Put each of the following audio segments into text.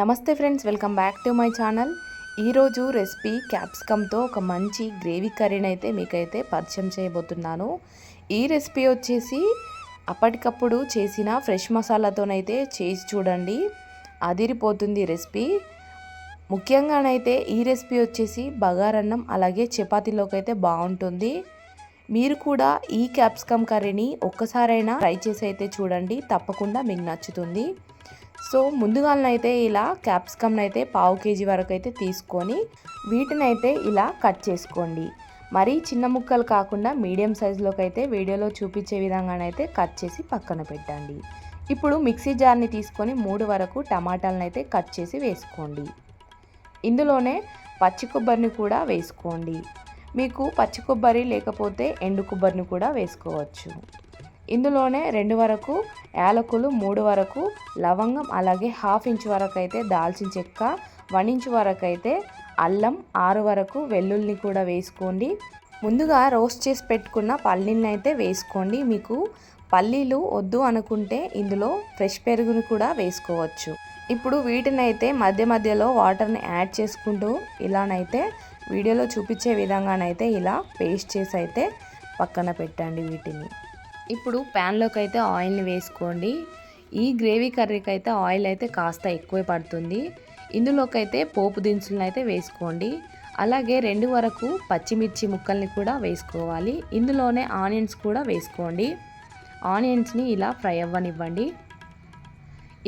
నమస్తే friends welcome back to my channel. ఈరోజు recipe క్యాప్సికమ్తో ఒక మంచి గ్రేవీ కర్రీని అయితే మీకైతే పరిచయం చేయబోతున్నాను. ఈ రెసిపీ వచ్చేసి అప్పటికప్పుడు చేసిన ఫ్రెష్ మసాలాతోనైతే చేసి చూడండి అదిరిపోతుంది రెసిపీ. ముఖ్యంగానైతే ఈ రెసిపీ వచ్చేసి బగారన్నం అలాగే చపాతీలోకి అయితే బాగుంటుంది. మీరు కూడా ఈ క్యాప్సికమ్ కర్రీని ఒక్కసారైనా ట్రై చేసి అయితే చూడండి తప్పకుండా మీకు నచ్చుతుంది. సో ముందుగానైతే ఇలా క్యాప్సికమ్ అయితే పావు కేజీ వరకు అయితే తీసుకొని వీటిని అయితే ఇలా కట్ చేసుకోండి. మరీ చిన్న ముక్కలు కాకుండా మీడియం సైజులోకి అయితే వీడియోలో చూపించే విధంగానైతే కట్ చేసి పక్కన పెట్టండి. ఇప్పుడు మిక్సీ జార్ని తీసుకొని మూడు వరకు టమాటాలను అయితే కట్ చేసి వేసుకోండి. ఇందులోనే పచ్చి కొబ్బరిని కూడా వేసుకోండి. మీకు పచ్చి కొబ్బరి లేకపోతే ఎండు కొబ్బరిని కూడా వేసుకోవచ్చు. ఇందులోనే రెండు వరకు యాలకులు మూడు వరకు లవంగం అలాగే హాఫ్ ఇంచ్ వరకు అయితే దాల్చిన చెక్క వన్ ఇంచ్ వరకు అయితే అల్లం ఆరు వరకు వెల్లుల్ని కూడా వేసుకోండి. ముందుగా రోస్ట్ చేసి పెట్టుకున్న పల్లీని అయితే వేసుకోండి. మీకు పల్లీలు వద్దు అనుకుంటే ఇందులో ఫ్రెష్ పెరుగుని కూడా వేసుకోవచ్చు. ఇప్పుడు వీటిని అయితే మధ్య మధ్యలో వాటర్ని యాడ్ చేసుకుంటూ ఇలానైతే వీడియోలో చూపించే విధంగానైతే ఇలా పేస్ట్ చేసి అయితే పక్కన పెట్టండి వీటిని. ఇప్పుడు ప్యాన్లోకి అయితే ఆయిల్ని వేసుకోండి. ఈ గ్రేవీ కర్రీకి అయితే ఆయిల్ అయితే కాస్త ఎక్కువే పడుతుంది. ఇందులోకి అయితే పోపు దినుసులను అయితే వేసుకోండి. అలాగే రెండు వరకు పచ్చిమిర్చి ముక్కల్ని కూడా వేసుకోవాలి. ఇందులోనే ఆనియన్స్ కూడా వేసుకోండి. ఆనియన్స్ని ఇలా ఫ్రై అవ్వనివ్వండి.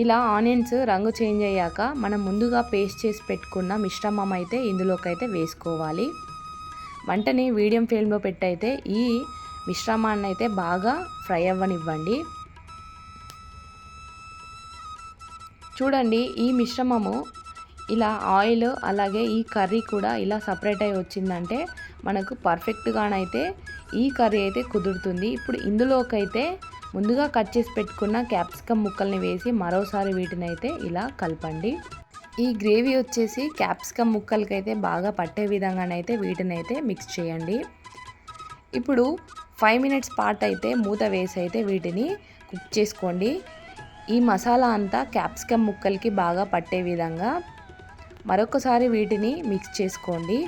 ఇలా ఆనియన్స్ రంగు చేంజ్ అయ్యాక మనం ముందుగా పేస్ట్ చేసి పెట్టుకున్న మిశ్రమం అయితే ఇందులోకి అయితే వేసుకోవాలి. వంటని మీడియం ఫ్లేమ్లో పెట్టయితే ఈ మిశ్రమాన్ని అయితే బాగా ఫ్రై అవ్వనివ్వండి. చూడండి ఈ మిశ్రమము ఇలా ఆయిల్ అలాగే ఈ కర్రీ కూడా ఇలా సపరేట్ అయి వచ్చిందంటే మనకు పర్ఫెక్ట్గానైతే ఈ కర్రీ అయితే కుదురుతుంది. ఇప్పుడు ఇందులోకైతే ముందుగా కట్ చేసి పెట్టుకున్న క్యాప్సికమ్ ముక్కల్ని వేసి మరోసారి వీటిని అయితే ఇలా కలపండి. ఈ గ్రేవీ వచ్చేసి క్యాప్సికమ్ ముక్కలకైతే బాగా పట్టే విధంగానైతే వీటిని అయితే మిక్స్ చేయండి. ఇప్పుడు ఫైవ్ మినిట్స్ పాటు అయితే మూత వేసి అయితే వీటిని కుక్ చేసుకోండి. ఈ మసాలా అంతా క్యాప్సికమ్ ముక్కలకి బాగా పట్టే విధంగా మరొకసారి వీటిని మిక్స్ చేసుకోండి.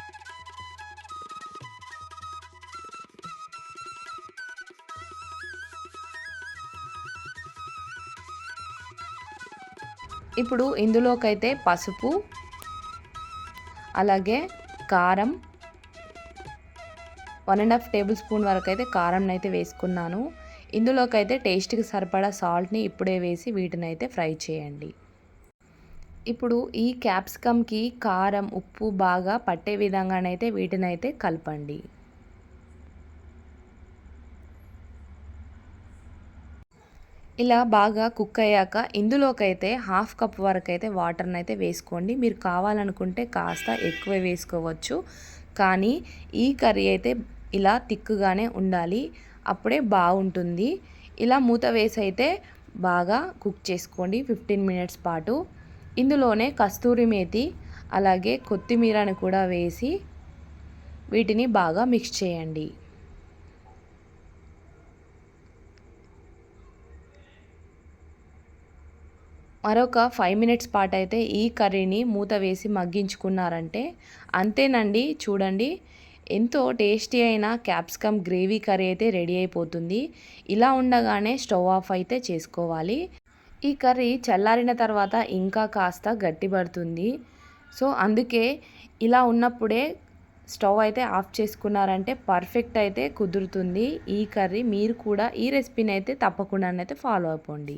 ఇప్పుడు ఇందులోకైతే పసుపు అలాగే కారం one and half tablespoon వరకు అయితే కారం అయితే వేసుకున్నాను. ఇందులోకి అయితే టేస్ట్కి సరిపడా సాల్ట్ని ఇప్పుడే వేసి వీటిని అయితే ఫ్రై చేయండి. ఇప్పుడు ఈ క్యాప్సికమ్కి కారం ఉప్పు బాగా పట్టే విధంగానైతే వీటిని అయితే కలపండి. ఇలా బాగా కుక్ అయ్యాక ఇందులోకైతే హాఫ్ కప్ వరకు అయితే వాటర్ని అయితే వేసుకోండి. మీరు కావాలనుకుంటే కాస్త ఎక్కువ వేసుకోవచ్చు. కానీ ఈ కర్రీ అయితే ఇలా తిక్కుగానే ఉండాలి. అప్పుడే బాగుంటుంది. ఇలా మూత వేసి అయితే బాగా కుక్ చేసుకోండి ఫిఫ్టీన్ మినిట్స్ పాటు. ఇందులోనే కస్తూరి మేతి అలాగే కొత్తిమీరని కూడా వేసి వీటిని బాగా మిక్స్ చేయండి. మరొక ఫైవ్ మినిట్స్ పాటు అయితే ఈ కర్రీని మూత వేసి మగ్గించుకున్నారంటే అంతేనండి. చూడండి ఎంతో టేస్టీ అయిన క్యాప్సికమ్ గ్రేవీ కర్రీ అయితే రెడీ అయిపోతుంది. ఇలా ఉండగానే స్టవ్ ఆఫ్ అయితే చేసుకోవాలి. ఈ కర్రీ చల్లారిన తర్వాత ఇంకా కాస్త గట్టిపడుతుంది సో అందుకే ఇలా ఉన్నప్పుడే స్టవ్ అయితే ఆఫ్ చేసుకున్నారంటే పర్ఫెక్ట్ అయితే కుదురుతుంది. ఈ కర్రీ మీరు కూడా ఈ రెసిపీని అయితే తప్పకుండా అయితే ఫాలో అయిపోండి.